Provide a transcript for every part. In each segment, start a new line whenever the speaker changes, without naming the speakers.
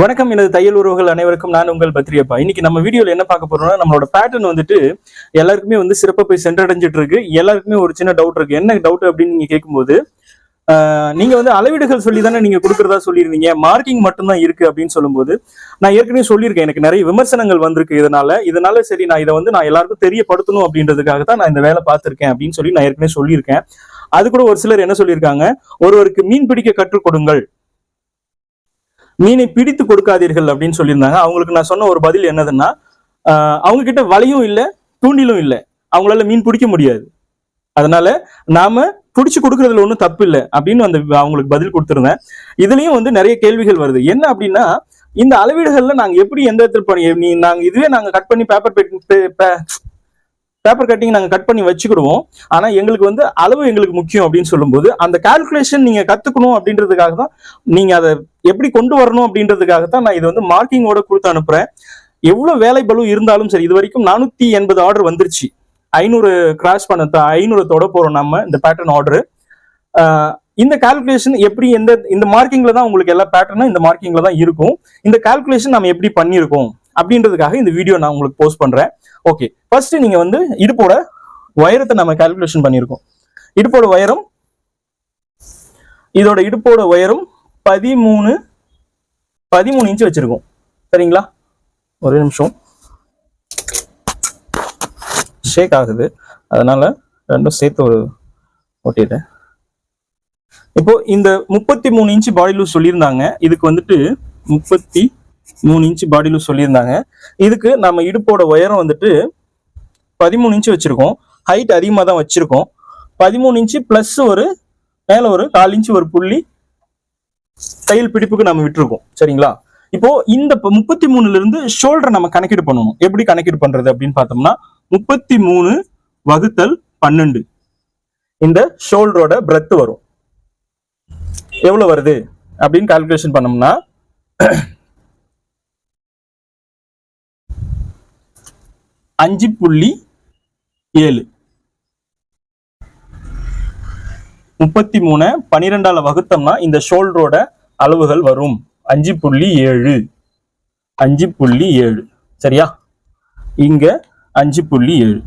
வணக்கம் எனது தையல் உறவுகள் அனைவருக்கும். நான் உங்கள் பத்ரியப்பா. இன்னைக்கு நம்ம வீடியோல என்ன பார்க்க போறோம்னா நம்மளோட பேட்டர்ன் வந்துட்டு எல்லாருக்குமே வந்து சிறப்பா போய் சென்றடைஞ்சிட்டு இருக்கு. எல்லாருக்குமே ஒரு சின்ன டவுட் இருக்கு. என்ன டவுட் அப்படின்னு நீங்க கேட்கும்போது நீங்க வந்து அளவீடுகள் சொல்லி தானே நீங்க கொடுக்கறதா சொல்லியிருந்தீங்க. மார்க்கிங் மட்டும்தான் இருக்கு அப்படின்னு சொல்லும்போது நான் ஏற்கனவே சொல்லியிருக்கேன். எனக்கு நிறைய விமர்சனங்கள் வந்திருக்கு இதனால. இதனால சரி நான் இதை வந்து நான் எல்லாருக்கும் தெரியப்படுத்தணும் அப்படின்றதுக்காக தான் நான் இந்த வேலை பார்த்திருக்கேன் அப்படின்னு சொல்லி நான் ஏற்கனவே சொல்லியிருக்கேன். அது கூட ஒரு சிலர் என்ன சொல்லியிருக்காங்க? ஒருவருக்கு மீன் பிடிக்க கற்றுக் கொடுங்கள். மீனை பிடித்து கொடுக்காதீர்கள் அப்படின்னு சொல்லியிருந்தாங்க. அவங்களுக்கு நான் சொன்ன ஒரு பதில் என்னதுன்னா அவங்க கிட்ட வலையும் இல்லை தூண்டிலும் இல்லை. அவங்களால மீன் பிடிக்க முடியாது. அதனால நாம பிடிச்சி கொடுக்கறதுல ஒன்றும் தப்பு இல்லை அப்படின்னு அந்த அவங்களுக்கு பதில் கொடுத்துருந்தேன். இதுலயும் வந்து நிறைய கேள்விகள் வருது. என்ன அப்படின்னா இந்த அளவீடுகள்ல நாங்க எப்படி எந்த இடத்துல பண்ணி நாங்க இதுவே நாங்க கட் பண்ணி பேப்பர் பேப்பர் கட்டிங் நாங்கள் கட் பண்ணி வச்சுக்கிடுவோம். ஆனால் எங்களுக்கு வந்து அளவு எங்களுக்கு முக்கியம் அப்படின்னு சொல்லும்போது அந்த கால்குலேஷன் நீங்கள் கற்றுக்கணும் அப்படின்றதுக்காக தான் நீங்கள் அதை எப்படி கொண்டு வரணும் அப்படின்றதுக்காக தான் நான் இது வந்து மார்க்கிங்கோட கொடுத்து அனுப்புகிறேன் எவ்வளோ வேலை பலு இருந்தாலும் சரி இது வரைக்கும் நானூற்றி எண்பது ஆர்டர் வந்துருச்சு. ஐநூறு கிராஸ் பண்ண ஐநூறு தொட போகிறோம் நம்ம இந்த பேட்டர்ன் ஆர்டர் இந்த கால்குலேஷன் எப்படி எந்த இந்த மார்க்கிங்ல தான் உங்களுக்கு எல்லா பேட்டர்னும் இந்த மார்க்கிங்ல தான் இருக்கும். இந்த கால்குலேஷன் நம்ம எப்படி பண்ணியிருக்கோம்? அப்படின்றதுக்காக இந்த வீடியோ நான் உங்களுக்கு போஸ்ட் பண்றேன். ஓகே ஃபர்ஸ்ட் நீங்க வந்து இடுப்போட உயரத்தை நம்ம கால்குலேஷன் பண்ணியிருக்கோம். இடுப்போட உயரம் இதோட இடுப்போட உயரம் பதிமூணு பதிமூணு இன்ச்சு வச்சிருக்கோம். சரிங்களா? ஒரே நிமிஷம். ஷேக் ஆகுது. அதனால ரெண்டும் சேர்த்து ஒரு ஓட்டிட்டேன் இப்போ இந்த முப்பத்தி மூணு இன்ச்சு பாடி லூஸ் சொல்லியிருந்தாங்க. இதுக்கு வந்துட்டு முப்பத்தி மூணு இன்ச்சு பாடி சொல்லியிருந்தாங்க. இதுக்கு நம்ம இடுப்போட உயரம் வந்துட்டு பதிமூணு இன்ச்சு வச்சிருக்கோம். ஹைட் அதிகமாக தான் வச்சுருக்கோம். பதிமூணு இன்ச்சு ப்ளஸ் ஒரு மேலே ஒரு கால் இன்ச்சு ஒரு புள்ளி தையல் பிடிப்புக்கு நம்ம விட்டுருக்கோம். சரிங்களா? இப்போ இந்த முப்பத்தி மூணுல இருந்து ஷோல்டரை நம்ம கணக்கீடு பண்ணணும். எப்படி கணக்கீடு பண்றது அப்படின்னு பார்த்தோம்னா முப்பத்தி மூணு வகுத்தல் பன்னெண்டு. இந்த ஷோல்டரோட பிரெத் வரும். எவ்வளவு வருது? அப்படின்னு கால்குலேஷன் பண்ணோம்னா அஞ்சு புள்ளி ஏழு. முப்பத்தி மூணு பனிரெண்டால வகுத்தோம்னா இந்த ஷோல்டரோட அளவுகள் வரும். அஞ்சு புள்ளி ஏழு. அஞ்சு புள்ளி ஏழு. சரியா? இங்க அஞ்சு புள்ளி ஏழு.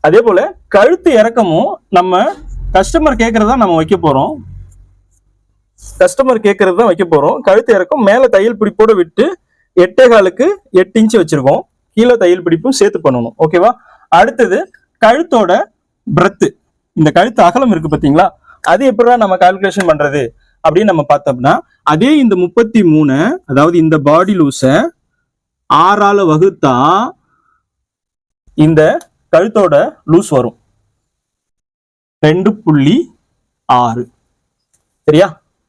அதே போல கழுத்து இறக்கமும் நம்ம கஸ்டமர் கேட்கறதா நம்ம வைக்க போறோம். கஸ்டமர் கேட்கறது தான் வைக்க போறோம். கழுத்து இறக்கம் மேல தையல் பிடிப்போட விட்டு எட்டே காலுக்கு எட்டு இன்ச்சு வச்சிருக்கோம். கீழே தையல் பிடிப்பும் சேர்த்து பண்ணணும். ஓகேவா அடுத்தது கழுத்தோட பிரத்து இந்த கழுத்து அகலம் இருக்கு பார்த்தீங்களா அது எப்படிடா நம்ம கால்குலேஷன் பண்றது? அப்படின்னு நம்ம பார்த்தோம்னா அதே இந்த முப்பத்தி மூணு அதாவது இந்த பாடி லூஸ ஆறால வகுத்தா இந்த கழுத்தோட லூஸ் வரும். ரெண்டு புள்ளி ஆறு. சரியா?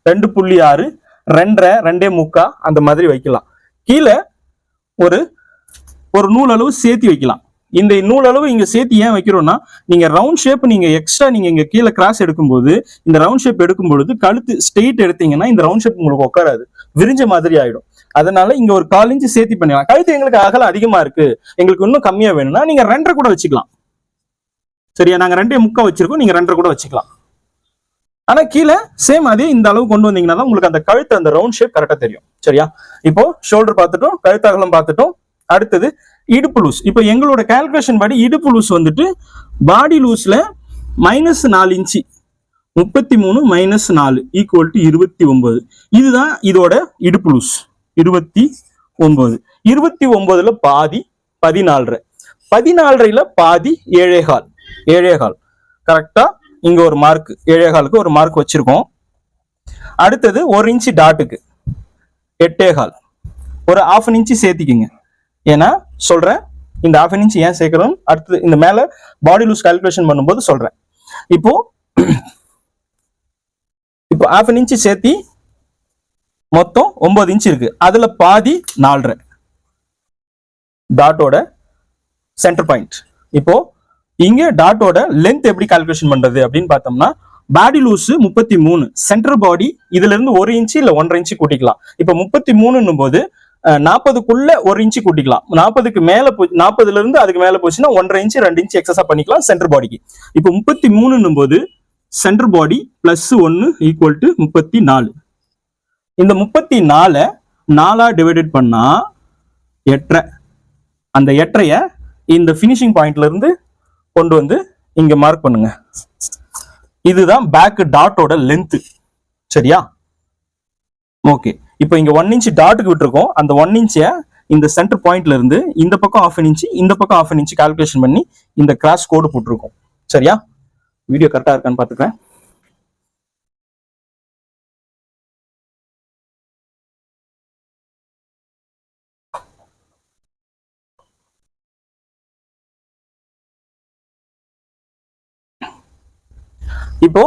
ரெண்டு புள்ளி ஆறு ரெண்டரை ரெண்டே முக்கா அந்த மாதிரி வைக்கலாம். கீழே ஒரு ஒரு நூலளவு சேர்த்து வைக்கலாம். இந்த நூலளவு இங்கே இங்க சேர்த்து ஏன் வைக்கிறோம்னா நீங்க ரவுண்ட் ஷேப் நீங்க எக்ஸ்ட்ரா நீங்க இங்க கீழே கிராஸ் எடுக்கும்போது இந்த ரவுண்ட் ஷேப் எடுக்கும் பொழுது கழுத்து ஸ்ட்ரெயிட் எடுத்தீங்கன்னா இந்த ரவுண்ட் ஷேப் உங்களுக்கு உட்காராது விரிஞ்ச மாதிரி ஆயிடும். அதனால இங்க ஒரு கால் இன்ச்சு சேர்த்து பண்ணிக்கலாம் கழுத்து எங்களுக்கு அகலம் அதிகமா இருக்கு. எங்களுக்கு இன்னும் கம்மியா வேணும்னா நீங்க ரெண்டரை கூட வச்சுக்கலாம். சரியா? நாங்க ரெண்டே முக்கா வச்சிருக்கோம். நீங்க ரெண்டரை கூட வச்சுக்கலாம். ஆனா கீழே சேம் அதே இந்த அளவு கொண்டு வந்தீங்கன்னா தான் உங்களுக்கு அந்த கழுத்து அந்த ரவுண்ட் ஷேப் கரெக்டா தெரியும். சரியா? இப்போ ஷோல்டர் பார்த்துட்டோம் கழுத்து அகலம் பார்த்துட்டோம். அடுத்தது இடுப்பு லூஸ் இப்போ எங்களோட கால்குலேஷன் படி இடுப்பு லூஸ் வந்துட்டு பாடி லூஸ்ல மைனஸ் நாலு இன்ச்சு. முப்பத்தி மூணு மைனஸ் நாலு ஈக்குவல் டு இருபத்தி ஒன்பது இதுதான் இதோட இடுப்பு லூஸ் இருபத்தி ஒன்பது இருபத்தி ஒன்பதுல பாதி பதினாலரை. பதினாலரையில பாதி ஏழேகால். ஏழேகால். கரெக்டா இங்கே ஒரு மார்க் ஏழேகாலுக்கு ஒரு மார்க் வச்சுருக்கோம். அடுத்தது ஒரு இன்ச்சு டாட்டுக்கு எட்டேகால் ஒரு ஆஃப் இன்ச்சு சேர்த்திக்கிங்க. ஏன்னா சொல்கிறேன் இந்த ஆஃப் இன்ச் ஏன் சேர்க்குறோம்? அடுத்தது இந்த மேலே பாடி லூஸ் கால்குலேஷன் பண்ணும்போது சொல்கிறேன் இப்போ இப்போ ஆஃப் இன்ச் சேர்த்தி மொத்தம் ஒன்பது இன்ச் இருக்கு. அதுல பாதி நாலரை. டாட்டோட சென்டர் பாயிண்ட் இப்போ இங்க டாட்டோட லென்த் எப்படி கால்குலேஷன் பண்றது அப்படின்னு பார்த்தோம்னா பாடி லூஸ் முப்பத்தி மூணு சென்டர் பாடி இதுல இருந்து ஒரு இன்ச்சு இல்ல ஒன்றரை இன்ச்சு கூட்டிக்கலாம். இப்போ முப்பத்தி மூணுன்னும் போது நாற்பதுக்குள்ள ஒரு இன்ச்சு கூட்டிக்கலாம். நாற்பதுக்கு மேல போ நாற்பதுல இருந்து அதுக்கு மேல போச்சுன்னா ஒன்றரை இன்ச்சு ரெண்டு இன்ச்சு எக்ஸஸா பண்ணிக்கலாம் சென்டர் பாடிக்கு இப்போ முப்பத்தி மூணுன்னும் போது சென்டர் பாடி பிளஸ் ஒன்னு ஈக்குவல் டு முப்பத்தி நாலு இந்த முப்பத்தி நாலை நாலா டிவைடட் பண்ணா எட்டரை. அந்த எட்டரைய இந்த ஃபினிஷிங் பாயிண்ட்ல இருந்து கொண்டு வந்து இங்க மார்க் பண்ணுங்க. இதுதான் பேக் டாட்டோட லென்த் சரியா? ஓகே இப்போ இங்க ஒன் இன்ச் டாட்டுக்கு விட்டுருக்கோம். அந்த ஒன் இன்ச்சை இந்த சென்டர் பாயிண்ட்ல இருந்து இந்த பக்கம் ஆஃப் இன்ச் இந்த பக்கம் ஆஃப் இன்ச் கால்குலேஷன் பண்ணி இந்த கிராஸ் கோடு போட்டிருக்கோம். சரியா? வீடியோ கரெக்டா இருக்கான்னு பாத்துக்கிறேன் இப்போ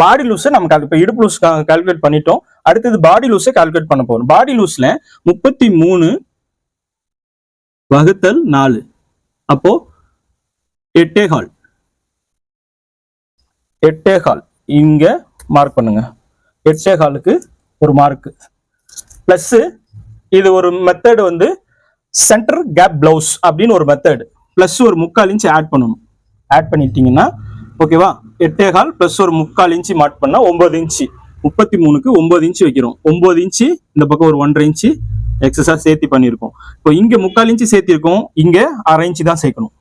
பாடி லூஸை நம்ம இப்போ இடுப்பு லூஸ் கால்குலேட் பண்ணிட்டோம். அடுத்தது பாடி லூஸை கால்குலேட் பண்ண போறோம். பாடி லூஸ்ல முப்பத்தி மூணு வகுத்தல் நாலு. அப்போ எட்டே கால். எட்டே கால். இங்க மார்க் பண்ணுங்க. எட்டே காலுக்கு ஒரு மார்க் பிளஸ் இது ஒரு மெத்தட் வந்து சென்டர் கேப் பிளவுஸ் அப்படின்னு ஒரு மெத்தட் பிளஸ் ஒரு முக்கால் இன்ச் ஆட் பண்ணணும். ஆட் பண்ணிட்டீங்கன்னா ஓகேவா எட்டே கால் பிளஸ் ஒரு முக்கால் இன்ச்சு மார்க் பண்ணா ஒன்பது இன்ச்சு. முப்பத்தி மூணுக்கு ஒன்பது இன்ச்சு வைக்கிறோம். ஒன்பது இன்ச்சு இந்த பக்கம் ஒரு ஒன்றரை இன்ச்சு எக்ஸஸா சேர்த்து பண்ணியிருக்கோம். இப்போ இங்க முக்கால் இன்ச்சு சேர்த்திருக்கோம். இங்க அரை இன்ச்சு தான் சேர்க்கணும்.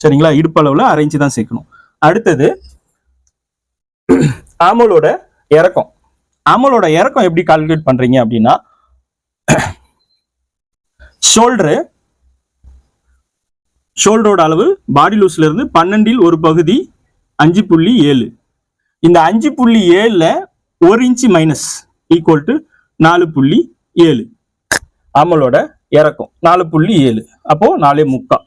சரிங்களா? இடுப்பளவுல அரை இன்ச்சு தான் சேர்க்கணும். அடுத்தது ஆமலோட இறக்கம். ஆமலோட இறக்கம் எப்படி கால்குலேட் பண்றீங்க அப்படின்னா ஷோல்டரு ஷோல்டரோட அளவு பாடி லூஸ்ல இருந்து பன்னெண்டில் ஒரு பகுதி அஞ்சு புள்ளி ஏழு. இந்த அஞ்சு புள்ளி ஏழுல ஒரு இன்ச்சு மைனஸ் ஈக்குவல் டு நாலு புள்ளி ஏழு. அமலோட இறக்கம். நாலு புள்ளி ஏழு. அப்போ நாலே முக்கா.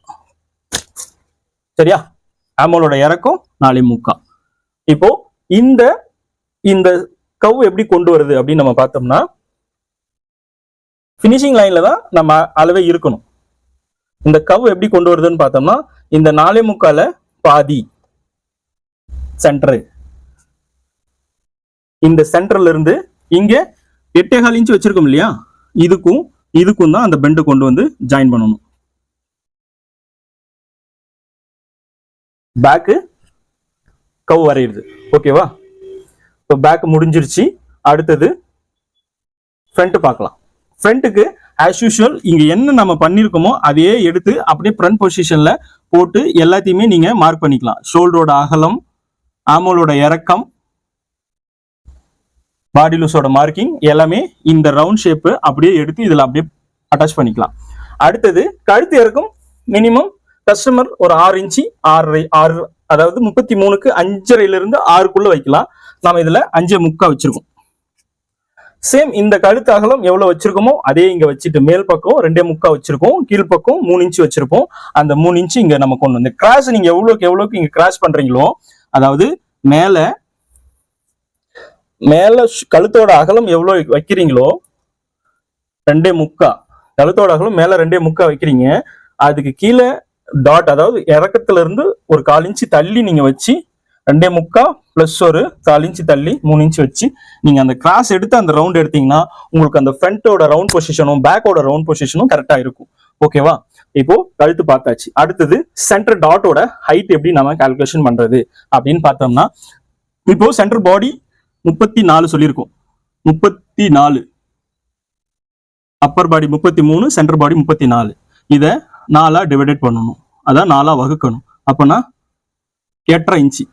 சரியா? அமலோட இறக்கம் நாலே முக்கா. இப்போ இந்த இந்த கவ் எப்படி கொண்டு வருது அப்படின்னு நம்ம பார்த்தோம்னா ஃபினிஷிங் லைன்ல தான் நம்ம அளவே இருக்கணும். இந்த கவ் எப்படி கொண்டு வருதுன்னு பார்த்தோம்னா இந்த நாலே முக்கால பாதி சென்டரு இந்த சென்டர்ல இருந்து இங்க எட்டேகால் இன்ச்சு வச்சிருக்கோம் இல்லையா? இதுக்கும் இதுக்கும் தான் அந்த பெண்டு கொண்டு வந்து ஜாயின் பண்ணணும். பேக்கு கவ் வரையுது. ஓகேவா இப்போ பேக் முடிஞ்சிருச்சு. அடுத்தது ஃப்ரண்ட் பார்க்கலாம். ஃப்ரண்ட்டுக்கு ஆஸ் யூஷுவல் இங்க என்ன நம்ம பண்ணிருக்கோமோ அதையே எடுத்து அப்படியே ஃப்ரண்ட் பொசிஷன்ல போட்டு எல்லாத்தையுமே நீங்க மார்க் பண்ணிக்கலாம். ஷோல்டரோட அகலம் ஆமோலோட இறக்கம் பாடிலூஸோட மார்க்கிங் எல்லாமே இந்த ரவுண்ட் ஷேப்பு அப்படியே எடுத்து இதில் அப்படியே அட்டாச் பண்ணிக்கலாம். அடுத்தது கழுத்து இறக்கம் மினிமம் கஸ்டமர் ஒரு ஆறு இன்ச்சு ஆறரை ஆறு அதாவது முப்பத்தி மூணுக்கு அஞ்சரைல இருந்து ஆறுக்குள்ள வைக்கலாம். நாம இதுல அஞ்சு முக்கா வச்சிருக்கோம். சேம் இந்த கழுத்து அகலம் எவ்வளவு வச்சிருக்கோமோ அதே இங்க வச்சுட்டு மேல் பக்கம் ரெண்டே முக்கா வச்சிருக்கோம் கீழ் பக்கம் மூணு இன்ச்சு வச்சிருப்போம். அந்த மூணு இன்ச்சு இங்க நம்ம கொண்டு வந்து கிராஸ் நீங்க எவ்வளவுக்கு எவ்வளவுக்கு இங்க கிராஸ் பண்றீங்களோ அதாவது மேல மேல கழுத்தோட அகலம் எவ்வளவு வைக்கிறீங்களோ ரெண்டே முக்கா. கழுத்தோட அகலம் மேல ரெண்டே முக்கா வைக்கிறீங்க. அதுக்கு கீழே டாட் அதாவது இறக்கத்துல இருந்து ஒரு கால் இன்ச்சு தள்ளி நீங்க வச்சு ரெண்டே முக்கா பிளஸ் ஒரு கால் இன்ச்சு தள்ளி மூணு இன்ச்சு வச்சு நீங்க அந்த கிராஸ் எடுத்து அந்த ரவுண்ட் எடுத்தீங்கன்னா உங்களுக்கு அந்த ஃப்ரண்டோட ரவுண்ட் பொசிஷனும் பேக்கோட ரவுண்ட் பொசிஷனும் கரெக்டா இருக்கும். ஓகேவா இப்போ கழுத்து பார்த்தாச்சு. அடுத்தது சென்டர் டாட்டோட ஹைட் எப்படி நம்ம கால்குலேஷன் பண்றது அப்படின்னு பார்த்தோம்னா இப்போ சென்டர் பாடி முப்பத்தி நாலு சொல்லியிருக்கோம். முப்பத்தி நாலு அப்பர் பாடி முப்பத்தி மூணு சென்டர் பாடி முப்பத்தி நாலு இதை நாலா டிவைடட் பண்ணணும். அதான் நாலா வகுக்கணும். அப்பனா எட்டரை இன்ச்சு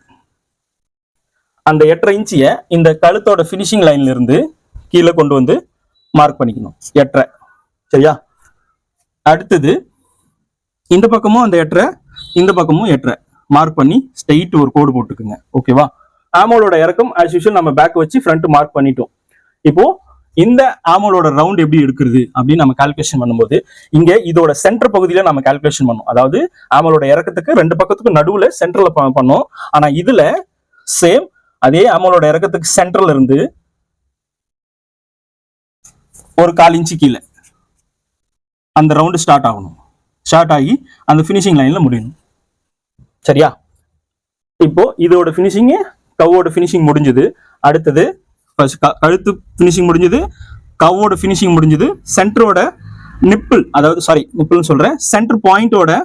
அந்த எட்டரை இன்ச்சிய இந்த கழுத்தோட ஃபினிஷிங் லைன்ல இருந்து கீழே கொண்டு வந்து மார்க் பண்ணிக்கணும். எட்டரை. சரியா? அடுத்தது இந்த பக்கமும் அந்த எட்டரை இந்த பக்கமும் எட்டரை. மார்க் பண்ணி ஸ்ட்ரெயிட் ஒரு கோடு போட்டுக்குங்க. ஓகேவா ஆமோலோட இறக்கம் ஆஸ் யூஷுவல் நம்ம பேக் வச்சு ஃப்ரண்ட் மார்க் பண்ணிட்டோம். இப்போ இந்த ஆமோலோட ரவுண்ட் எப்படி எடுக்கிறது அப்படின்னு நம்ம கால்குலேஷன் பண்ணும்போது இங்க இதோட சென்டர் பகுதியில நம்ம கால்குலேஷன் பண்ணோம். அதாவது ஆமலோட இறக்கத்துக்கு ரெண்டு பக்கத்துக்கும் நடுவுல சென்டர்ல பண்ணோம். ஆனா இதுல சேம் அதே ஆமலோட இறக்கத்துக்கு சென்டர்ல இருந்து ஒரு கால் இன்ச்சு கீழே. அந்த ரவுண்டு ஸ்டார்ட் ஆகணும். ஸ்டார்ட் ஆகி அந்த ஃபினிஷிங் லைனில் முடியணும். சரியா? இப்போ இதோட ஃபினிஷிங்கு கவோட ஃபினிஷிங் முடிஞ்சது. அடுத்தது க- கழுத்து ஃபினிஷிங் முடிஞ்சது. கவோட ஃபினிஷிங் முடிஞ்சது. சென்டரோட நிப்பிள் அதாவது சாரி நிப்பிள்னு சொல்கிறேன் சென்டர் பாயிண்டோட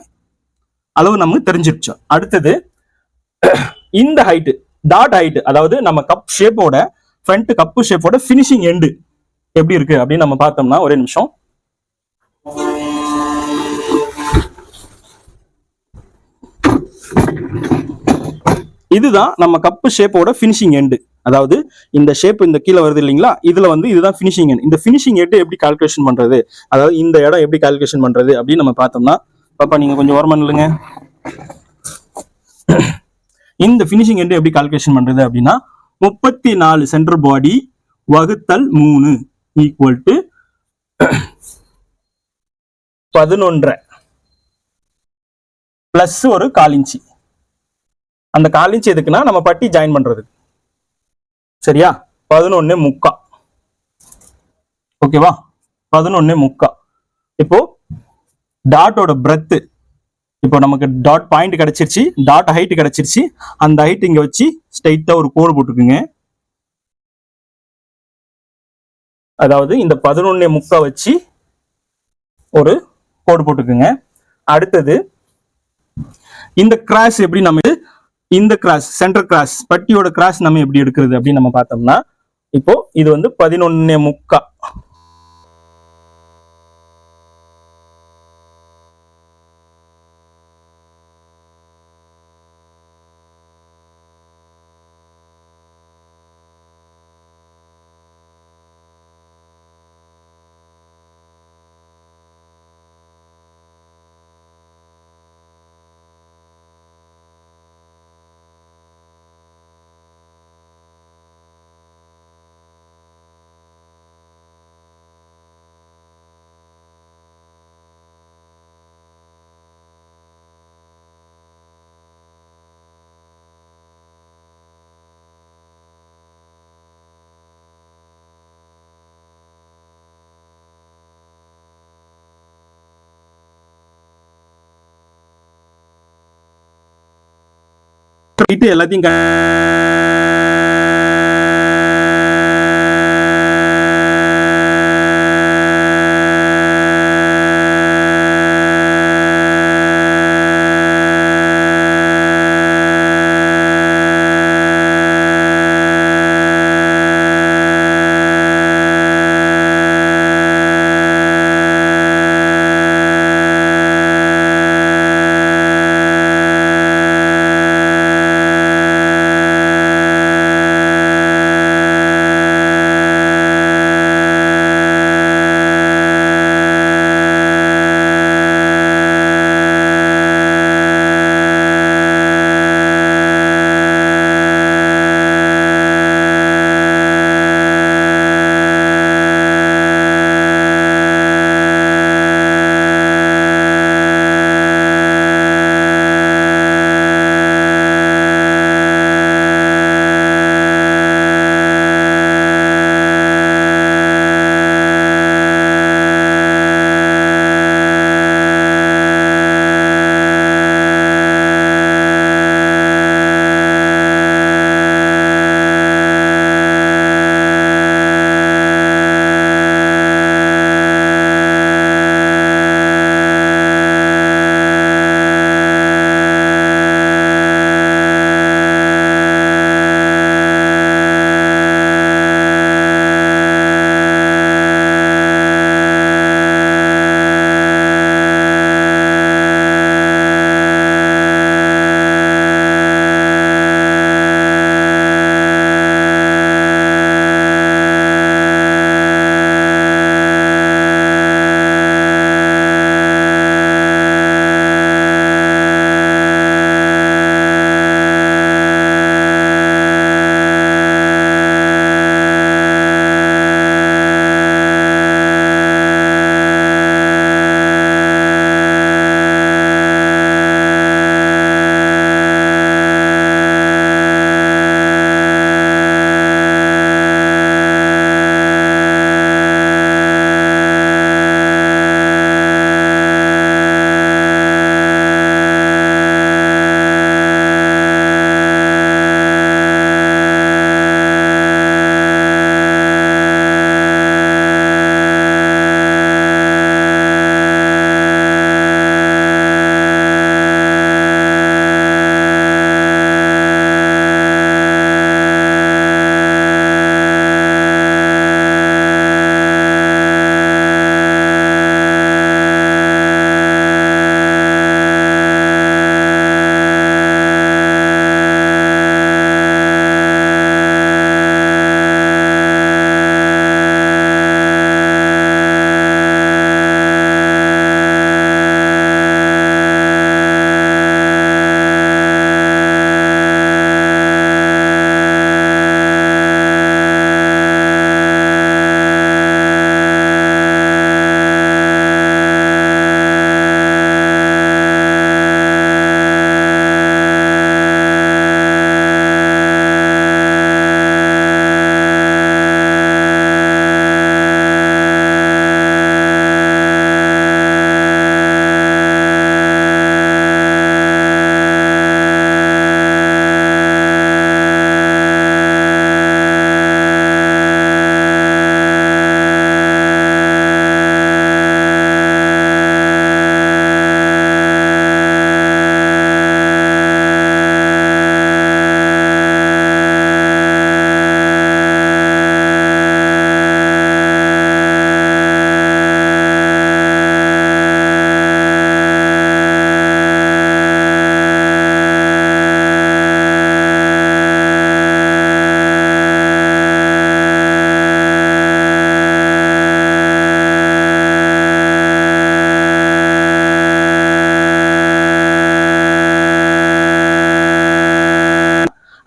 அளவு நமக்கு தெரிஞ்சிருச்சு. அடுத்தது இந்த ஹைட்டு டாட் ஹைட்டு அதாவது நம்ம கப் ஷேப்போட ஃப்ரண்ட் கப்பு ஷேப்போட ஃபினிஷிங் எண்டு எப்படி இருக்கு அப்படின்னு நம்ம பார்த்தோம்னா ஒரே நிமிஷம். இதுதான் நம்ம கப்பு ஷேப்போட ஃபினிஷிங் எண்டு அதாவது இந்த ஷேப் இந்த கீழே வருது இல்லைங்களா? இதுல வந்து இதுதான் ஃபினிஷிங் எண்ட் இந்த ஃபினிஷிங் எட்டு எப்படி கால்குலேஷன் பண்றது? அதாவது இந்த இடம் எப்படி கால்குலேஷன் பண்றது? அப்படின்னு நம்ம பார்த்தோம்னா பாப்பா நீங்க கொஞ்சம் ஓரமா நில்லுங்க. இந்த ஃபினிஷிங் எண்டு எப்படி கால்குலேஷன் பண்றது அப்படின்னா முப்பத்தி நாலு சென்டர் பாடி வகுத்தல் மூணு ஈக்குவல் டு பதினொன்றரை. பிளஸ் ஒரு கால் அந்த கால் இன்ச் எதுக்குன்னா நம்ம பட்டி ஜாயின் பண்றது சரியா? பதினொன்னு முக்கா. ஓகேவா? பதினொன்னு முக்கா. இப்போ டாட்டோட பிரெத்து இப்போ நமக்கு டாட் பாயிண்ட் கிடைச்சிருச்சு டாட் ஹைட் கிடைச்சிருச்சு. அந்த ஹைட் இங்க வச்சு ஸ்ட்ரைட்டா ஒரு கோடு போட்டுக்குங்க. அதாவது இந்த பதினொன்னே முக்கா வச்சு ஒரு கோடு போட்டுக்குங்க. அடுத்தது இந்த கிராஸ் எப்படி நம்ம இந்த கிராஸ் சென்டர் கிராஸ் பட்டியோட கிராஸ் நம்ம எப்படி எடுக்கிறது அப்படின்னு நம்ம பார்த்தோம்னா இப்போ இது வந்து பதினொன்னே முக்கா. போயிட்டு எல்லாத்தையும்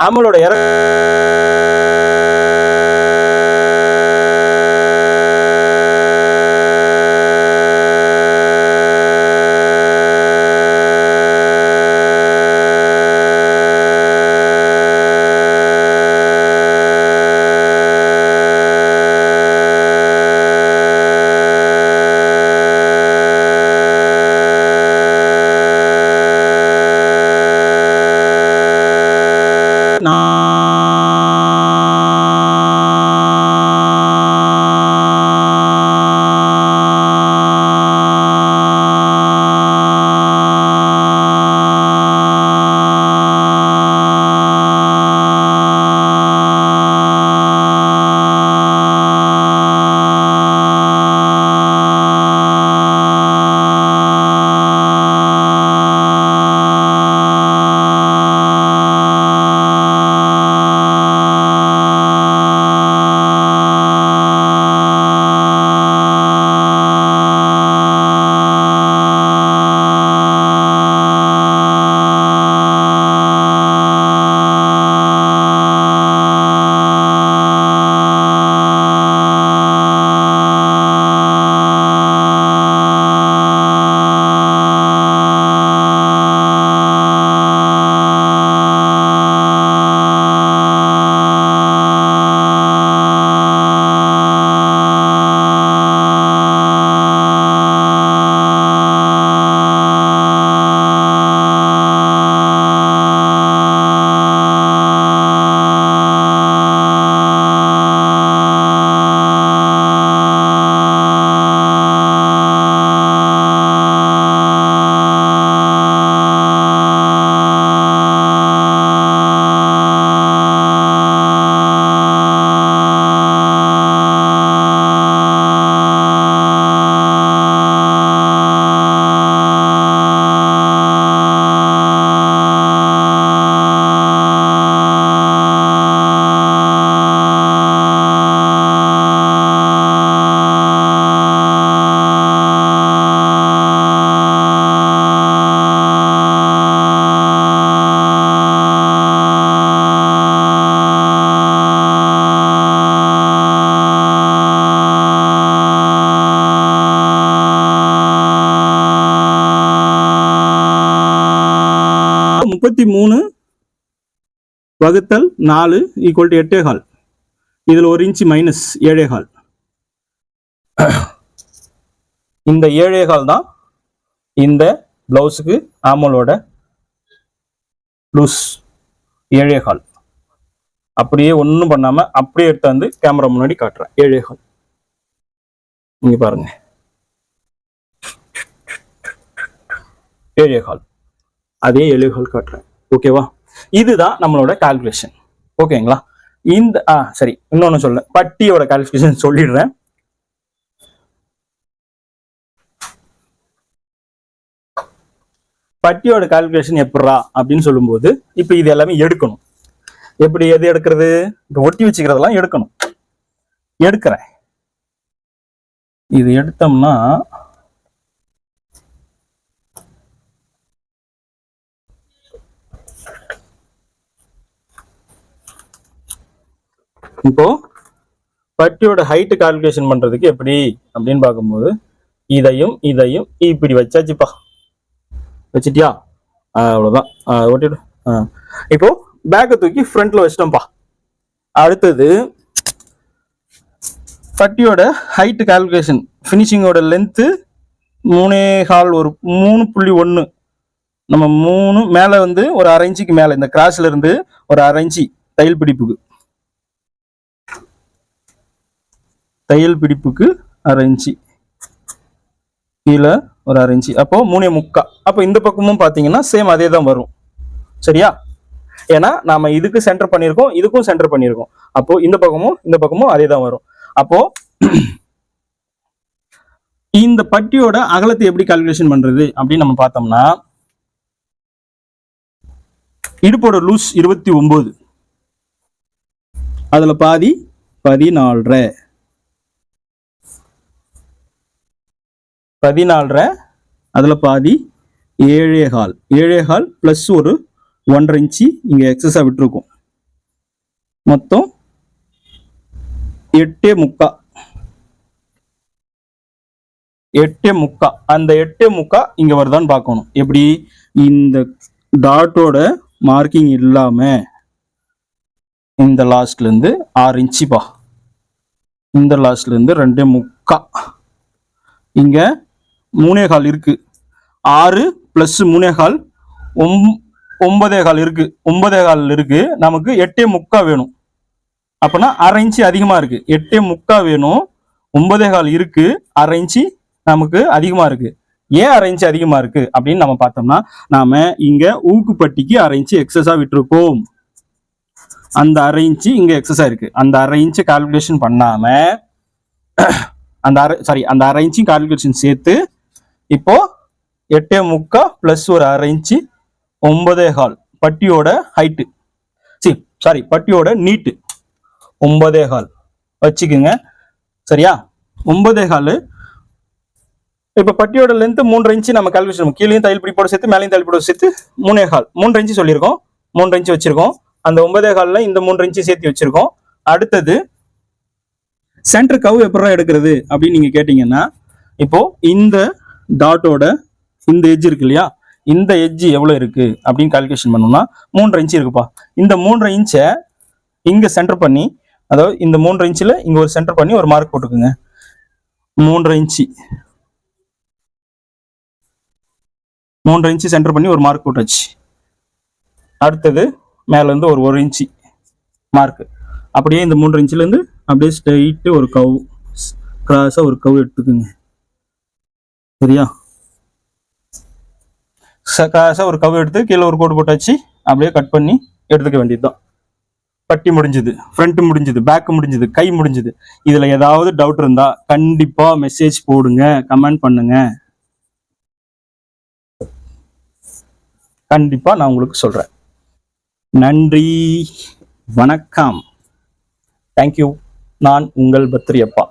நம்மளோட இற இருபத்தி மூணு வகுத்தல் நாலு ஈக்குவல் டு எட்டே கால். இதில் ஒரு இன்ச்சு மைனஸ் ஏழே கால். இந்த ஏழே கால் தான் இந்த பிளவுஸுக்கு ஆமலோட லூஸ் ஏழே கால். அப்படியே ஒன்றும் பண்ணாம அப்படியே எடுத்து வந்து கேமரா முன்னாடி காட்டுறேன். ஏழே கால். இங்கே பாருங்க. ஏழே கால். அதே ஏழே ஹால் காட்டுறேன். ஓகேவா இதுதான் நம்மளோட கால்குலேஷன் ஓகேங்களா இந்த ஆ சரி இன்னொன்னு சொல்ல. பட்டியோட கால்குலேஷன் சொல்லிடுறேன். பட்டியோட கால்குலேஷன் எப்படா அப்படின்னு சொல்லும்போது இப்போ இது எல்லாமே எடுக்கணும். எப்படி எது எடுக்கிறது? இப்போ ஒட்டி வச்சுக்கிறதெல்லாம் எடுக்கணும். எடுக்கிறேன். இது எடுத்தோம்னா இப்போ பட்டியோட ஹைட்டு கால்குலேஷன் பண்ணுறதுக்கு எப்படி அப்படின்னு பார்க்கும்போது இதையும் இதையும் இப்படி வச்சாச்சுப்பா. வச்சிட்டியா? ஆ, அவ்வளவுதான். ஆ, ஆ. இப்போ பேக்கை தூக்கி ஃப்ரண்ட்ல வச்சிட்டோம்ப்பா. அடுத்தது பட்டியோட ஹைட்டு கால்குலேஷன் ஃபினிஷிங்கோட லென்த்து மூணே கால் ஒரு மூணு புள்ளி ஒன்று நம்ம மூணு மேலே வந்து ஒரு அரை இன்ச்சுக்கு மேலே இந்த கிராஸ்ல இருந்து ஒரு அரை இன்ச்சு தையல் பிடிப்புக்கு. தையல் பிடிப்புக்கு அரை இன்ச்சு. கீழே ஒரு அரை இன்ச்சு. அப்போ மூணே முக்கா. அப்போ இந்த பக்கமும் பார்த்தீங்கன்னா சேம் அதே தான் வரும். சரியா? ஏன்னா நாம இதுக்கு சென்டர் பண்ணியிருக்கோம் இதுக்கும் சென்டர் பண்ணியிருக்கோம். அப்போ இந்த பக்கமும் இந்த பக்கமும் அதே தான் வரும். அப்போ இந்த பட்டியோட அகலத்தை எப்படி கால்குலேஷன் பண்றது அப்படின்னு நம்ம பார்த்தோம்னா இடுப்போட லூஸ் இருபத்தி ஒன்பது அதுல பாதி பதினாலரை. பதினாலரை அதில் பாதி ஏழே கால். ஏழே கால் ப்ளஸ் ஒரு ஒன்றரை இன்ச்சு இங்கே எக்ஸஸாக விட்டுருக்கும். மொத்தம் எட்டே முக்கா. எட்டே முக்கா. அந்த எட்டே முக்கா இங்கே வருதான்னு பார்க்கணும். எப்படி? இந்த டாட்டோட மார்க்கிங் இல்லாமல் இந்த லாஸ்ட்லேருந்து ஆறு இன்ச்சு பா இந்த லாஸ்ட்லேருந்து ரெண்டே முக்கா. இங்கே மூணே கால் இருக்கு. ஆறு பிளஸ் மூணே கால் ஒம் ஒன்பதே கால் இருக்கு. ஒன்பதே கால் இருக்கு. நமக்கு எட்டே முக்கா வேணும். அப்பனா அரை இன்ச்சு அதிகமா இருக்கு. எட்டே முக்கா வேணும். ஒன்பதே கால் இருக்கு. அரை இன்ச்சு நமக்கு அதிகமா இருக்கு. ஏன் அரை இன்ச்சு அதிகமா இருக்கு? அப்படின்னு நம்ம பார்த்தோம்னா நாம இங்க ஊக்குப்பட்டிக்கு அரை இன்ச்சு எக்ஸஸா விட்டுருக்கோம். அந்த அரை இன்ச்சு இங்க எக்ஸஸா இருக்கு. அந்த அரை இன்ச்சு கால்குலேஷன் பண்ணாம அந்த அரை சாரி அந்த அரை இன்ச்சு கால்குலேஷன் சேர்த்து இப்போ எட்டே முக்கா பிளஸ் ஒரு அரை இன்ச்சு ஒன்பதே கால். பட்டியோட ஹைட்டு சி சாரி பட்டியோட நீட்டு ஒன்பதே கால். வச்சுக்குங்க. சரியா? ஒன்பதே கால். இப்போ பட்டியோட லென்த்து மூன்று இன்ச்சு நம்ம கால்குலேஷன் கீழேயும் தையல் பிடிப்போட சேர்த்து மேலேயும் தையல் பிடிப்போட சேர்த்து மூணே கால். மூன்று இன்ச்சு சொல்லியிருக்கோம். மூன்று இன்ச்சு வச்சிருக்கோம். அந்த ஒன்பதே காலில் இந்த மூன்று இன்ச்சு சேர்த்து வச்சிருக்கோம். அடுத்தது சென்டர் கவ் எப்படா எடுக்கிறது அப்படின்னு நீங்கள் கேட்டீங்கன்னா இப்போ இந்த டாட்டோட இந்த எஜ் இருக்கு இல்லையா? இந்த எட்ஜ் எவ்வளோ இருக்கு? அப்படின்னு கால்குலேஷன் பண்ணோம்னா மூன்றரை இன்ச்சு இருக்குப்பா. இந்த மூன்றரை இன்ச்சை இங்கே சென்டர் பண்ணி அதாவது இந்த மூன்றரை இன்ச்சில் இங்கே ஒரு சென்டர் பண்ணி ஒரு மார்க் போட்டுக்குங்க. மூன்றரை இன்ச்சு மூன்றரை இன்ச்சு சென்டர் பண்ணி ஒரு மார்க் போட்டாச்சு. அடுத்தது மேலேருந்து ஒரு ஒரு இன்ச்சு மார்க் அப்படியே இந்த மூன்றரை இன்ச்சிலேருந்து அப்படியே ஸ்ட்ரைட்டு ஒரு கவ் கிராஸாக ஒரு கவ் எடுத்துக்குங்க. சரியா கிராஸா ஒரு கவ் எடுத்து கீழே ஒரு கோடு போட்டாச்சு அப்படியே கட் பண்ணி எடுத்துக்க வேண்டியதுதான். பட்டி முடிஞ்சது ஃப்ரண்ட் முடிஞ்சது பேக் முடிஞ்சது கை முடிஞ்சது. இதுல ஏதாவது டவுட் இருந்தா கண்டிப்பா மெசேஜ் போடுங்க கமெண்ட் பண்ணுங்க. கண்டிப்பா நான் உங்களுக்கு சொல்றேன். நன்றி வணக்கம். தேங்க்யூ நான் உங்கள் பத்ரியப்பா